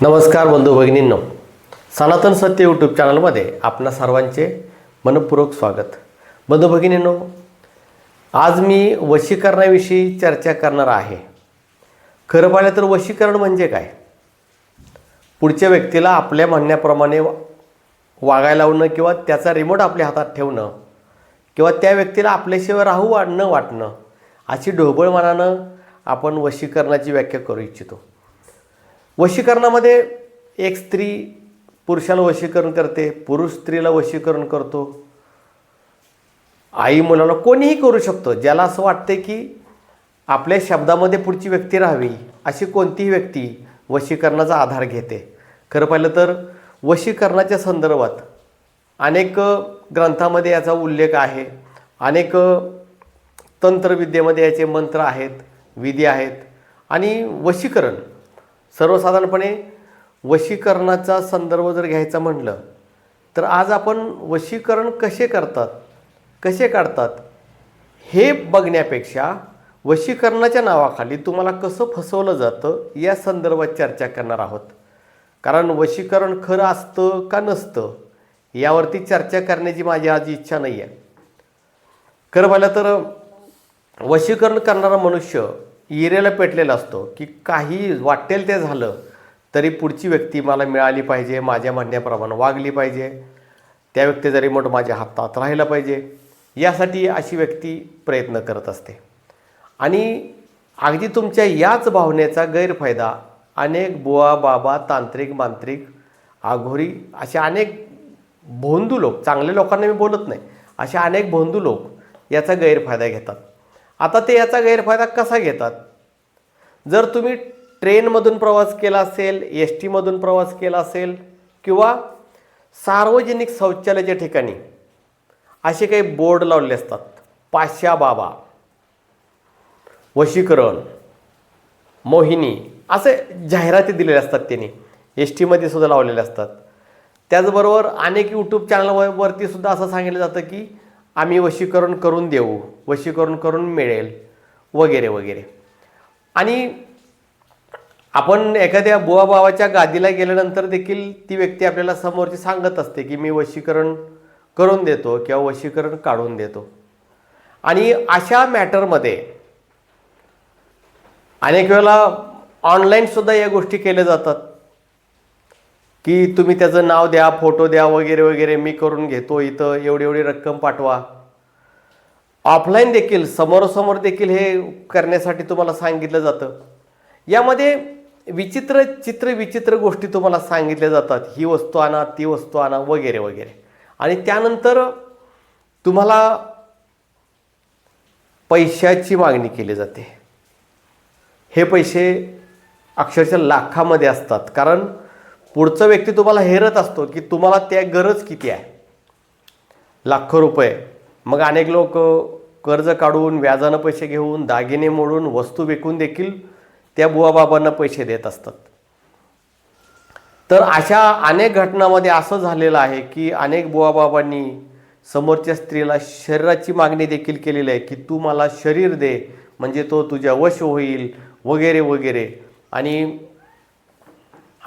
नमस्कार बंधू भगिनींनो. सनातन सत्य यूट्यूब चॅनलमध्ये आपणा सर्वांचे मनपूर्वक स्वागत. बंधू भगिनींनो आज मी वशीकरणाविषयी चर्चा करणार आहे. खरं पाहिलं तर वशीकरण म्हणजे काय? पुढच्या व्यक्तीला आपल्या म्हणण्याप्रमाणे वा- वागायला लावणं किंवा त्याचा रिमोट आपल्या हातात ठेवणं किंवा त्या व्यक्तीला आपल्याशिवाय राहू वा- न वाटणं अशी ढोबळ मनानं आपण वशीकरणाची व्याख्या करू इच्छितो. वशीकरणामध्ये एक स्त्री पुरुषाला वशीकरण करते पुरुष स्त्रीला वशीकरण करतो. आई मुलाला कोणीही करू शकतो. ज्याला असं वाटते की आपल्या शब्दामध्ये पुढची व्यक्ती राहावी अशी कोणतीही व्यक्ती वशीकरणाचा आधार घेते. खरं पाहिलं तर वशीकरणाच्या संदर्भात अनेक ग्रंथामध्ये याचा उल्लेख आहे. अनेक तंत्रविद्येमध्ये याचे मंत्र आहेत विधी आहेत आणि वशीकरण सर्वसाधारणपणे वशीकरणाचा संदर्भ जर घ्यायचा म्हटलं तर आज आपण वशीकरण कसे करतात कसे काढतात हे बघण्यापेक्षा वशीकरणाच्या नावाखाली तुम्हाला कसं फसवलं जातं या संदर्भात चर्चा करणार आहोत. कारण वशीकरण खरं असतं का नसतं यावरती चर्चा करण्याची माझी आज इच्छा नाही आहे खरं पाहिलं तर वशीकरण करणारा मनुष्य इरेला पेटलेला असतो की काही वाटेल ते झालं तरी पुढची व्यक्ती मला मिळाली पाहिजे माझ्या म्हणण्याप्रमाणे वागली पाहिजे. त्या व्यक्तीचा रिमोट माझ्या हातात राहिला पाहिजे. यासाठी अशी व्यक्ती प्रयत्न करत असते. आणि अगदी तुमच्या याच भावनेचा गैरफायदा अनेक बुवा बाबा तांत्रिक मांत्रिक आघोरी असे अनेक भोंदू लोक चांगल्या लोकांना मी बोलत नाही असे अनेक भोंदू लोक याचा गैरफायदा घेतात. आता ते याचा गैरफायदा कसा घेतात? जर तुम्ही ट्रेनमधून प्रवास केला असेल एस टीमधून प्रवास केला असेल किंवा सार्वजनिक शौचालयाच्या ठिकाणी असे काही बोर्ड लावलेले असतात पाशा बाबा वशीकरण मोहिनी असे जाहिराती दिलेल्या असतात त्यांनी एस टीमध्ये सुद्धा लावलेले असतात. त्याचबरोबर अनेक यूट्यूब चॅनलवरती सुद्धा असं सांगितलं जातं की आम्ही वशीकरण करून देऊ वशीकरण करून मिळेल वगैरे वगैरे. आणि आपण एखाद्या बुवा भावाच्या गादीला गेल्यानंतर देखील ती व्यक्ती आपल्याला समोरची सांगत असते की मी वशीकरण करून देतो किंवा वशीकरण काढून देतो. आणि अशा मॅटरमध्ये अनेक वेळेला ऑनलाईनसुद्धा या गोष्टी केल्या जातात. की तुम्ही त्याचं नाव द्या फोटो द्या वगैरे वगैरे मी करून घेतो. इथं एवढी एवढी रक्कम पाठवा. ऑफलाईन देखील समोरासमोर देखील हे करण्यासाठी तुम्हाला सांगितलं जातं. यामध्ये विचित्र चित्र विचित्र गोष्टी तुम्हाला सांगितल्या जातात. ही वस्तू आणा ती वस्तू आणा वगैरे वगैरे. आणि त्यानंतर तुम्हाला पैशाची मागणी केली जाते. हे पैसे अक्षरशः लाखामध्ये असतात. कारण पुढचा व्यक्ती तुम्हाला हेरत असतो की तुम्हाला त्या गरज किती आहे? लाखो रुपये. मग अनेक लोक कर्ज काढून व्याजानं पैसे घेऊन दागिने मोडून वस्तू विकून देखील त्या बुवाबाबांना पैसे देत असतात. तर अशा अनेक घटनामध्ये असं झालेलं आहे की अनेक बुवाबाबांनी समोरच्या स्त्रीला शरीराची मागणी देखील केलेली आहे की तू मला शरीर दे म्हणजे तो तुझ्या वश होईल वगैरे वगैरे. आणि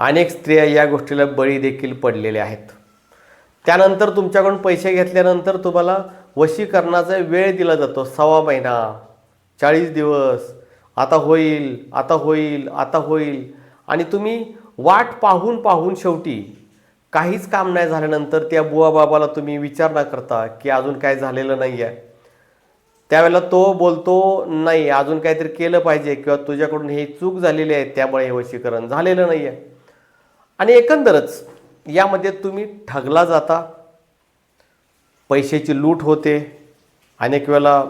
अनेक स्त्रिया या गोष्टीला बळी देखील पडलेल्या आहेत. त्यानंतर तुमच्याकडून पैसे घेतल्यानंतर तुम्हाला वशीकरणाचा वेळ दिला जातो सव्वा महिना चाळीस दिवस आता होईल आता होईल आता होईल. आणि तुम्ही वाट पाहून पाहून शेवटी काहीच काम नाही झाल्यानंतर त्या बुवा बाबाला तुम्ही विचार न करता की अजून काय झालेलं नाही आहे त्यावेळेला तो बोलतो नाही अजून काहीतरी केलं पाहिजे किंवा तुझ्याकडून ही चूक झालेली आहे त्यामुळे हे वशीकरण झालेलं नाही आहे आणि एकंदरच यामध्ये तुम्ही ठगला जाता पैशाची लूट होते अनेक वेळेला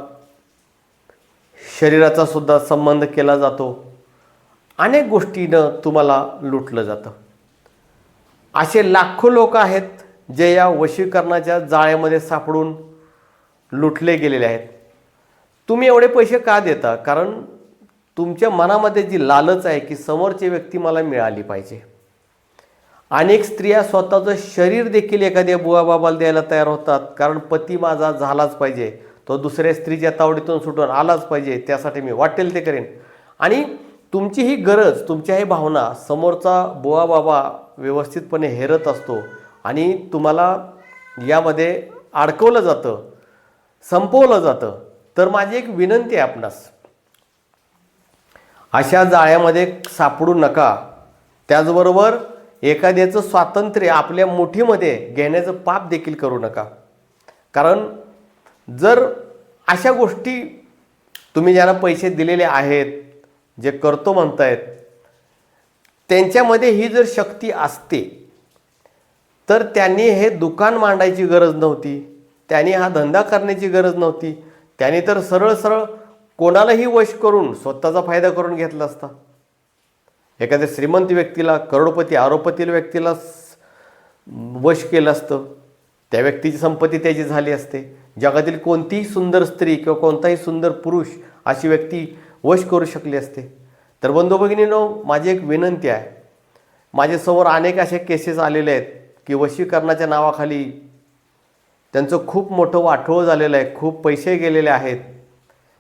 शरीराचा सुद्धा संबंध केला जातो. अनेक गोष्टीनं तुम्हाला लुटलं जातं. असे लाखो लोक आहेत जे या वशीकरणाच्या जाळ्यामध्ये सापडून लुटले गेलेले आहेत. तुम्ही एवढे पैसे का देता? कारण तुमच्या मनामध्ये जी लालच आहे की समोरची व्यक्ती मला मिळाली पाहिजे. अनेक स्त्रिया स्वतःचं शरीर देखील एखाद्या बुवाबाबाला द्यायला तयार होतात. कारण पती माझा झालाच पाहिजे. तो दुसऱ्या स्त्रीच्या तावडीतून सुटून आलाच पाहिजे. त्यासाठी मी वाटेल ते करेन. आणि तुमची ही गरज तुमच्या ही भावना समोरचा बुवा बाबा व्यवस्थितपणे हेरत असतो. आणि तुम्हाला यामध्ये अडकवलं जातं. संपवलं जातं. तर माझी एक विनंती आहे आपणास. अशा जाळ्यामध्ये सापडू नका. त्याचबरोबर एखाद्याचं स्वातंत्र्य आपल्या मुठीमध्ये घेण्याचं पाप देखील करू नका. कारण जर अशा गोष्टी तुम्ही ज्यांना पैसे दिलेले आहेत जे करतो म्हणतायत त्यांच्यामध्ये ही जर शक्ती असते तर त्यांनी हे दुकान मांडायची गरज नव्हती त्यांनी हा धंदा करण्याची गरज नव्हती त्यांनी तर सरळ सरळ कोणालाही वश करून स्वतःचा फायदा करून घेतला असता. एखाद्या श्रीमंत व्यक्तीला करोडपती आरोपतील व्यक्तीला वश केलं असतं. त्या व्यक्तीची संपत्ती त्याची झाली असते. जगातील कोणतीही सुंदर स्त्री किंवा कोणताही सुंदर पुरुष अशी व्यक्ती वश करू शकली असते. तर बंधू भगिनीनो माझी एक विनंती आहे. माझ्यासमोर अनेक असे केसेस आलेले आहेत की वशीकरणाच्या नावाखाली त्यांचं खूप मोठं वाटोळ झालेलं आहे. खूप पैसे गेलेले आहेत.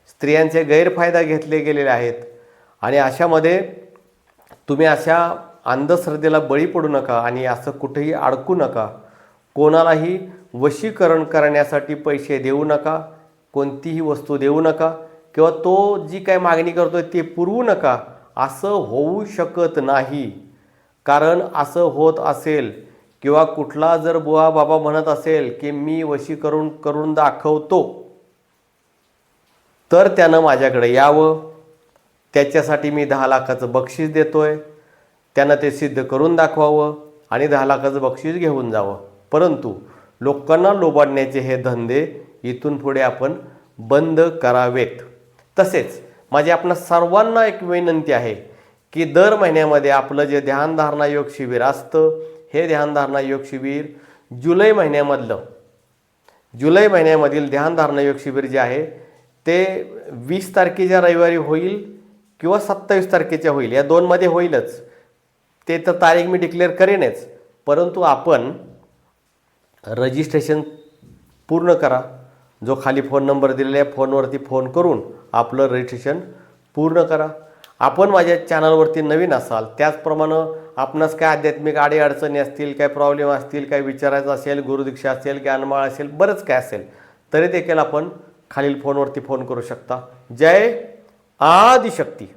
स्त्रियांचे गैरफायदा घेतले गेलेले आहेत. आणि अशामध्ये तुम्ही अशा अंधश्रद्धेला बळी पडू नका आणि असं कुठेही अडकू नका. कोणालाही वशीकरण करण्यासाठी पैसे देऊ नका कोणतीही वस्तू देऊ नका किंवा तो जी काय मागणी करतोय ते पुरवू नका असं होऊ शकत नाही. कारण असं होत असेल किंवा कुठला जर बुवा बाबा म्हणत असेल की मी वशीकरण करून दाखवतो तर त्यानं माझ्याकडे यावं. त्याच्यासाठी मी दहा लाखाचं बक्षीस देतोय. त्यांना ते सिद्ध करून दाखवावं आणि दहा लाखाचं बक्षीस घेऊन जावं. परंतु लोकांना लोबाडण्याचे हे धंदे इथून पुढे आपण बंद करावेत. तसेच माझी आपणा सर्वांना एक विनंती आहे की दर महिन्यामध्ये आपलं जे ध्यानधारणा योग शिबिर असतं हे ध्यानधारणा योग शिबिर जुलै महिन्यामधलं जुलै महिन्यामधील ध्यानधारणा योग शिबिर जे आहे ते वीस तारखेच्या रविवारी होईल. किंवा सत्तावीस तारखेच्या होईल. या दोनमध्ये होईलच. ते तर तारीख मी डिक्लेअर करेनच. परंतु आपण रजिस्ट्रेशन पूर्ण करा. जो खाली फोन नंबर दिलेला आहे फोनवरती फोन करून आपलं रजिस्ट्रेशन पूर्ण करा. आपण माझ्या चॅनलवरती नवीन असाल त्याचप्रमाणे आपणास काय आध्यात्मिक अडीअडचणी असतील काय प्रॉब्लेम असतील काय विचारायचं असेल गुरुदीक्षा असेल ज्ञानमाळ असेल बरंच काय असेल तरी देखील आपण खालील फोनवरती फोन करू शकता. जय आदिशक्ती.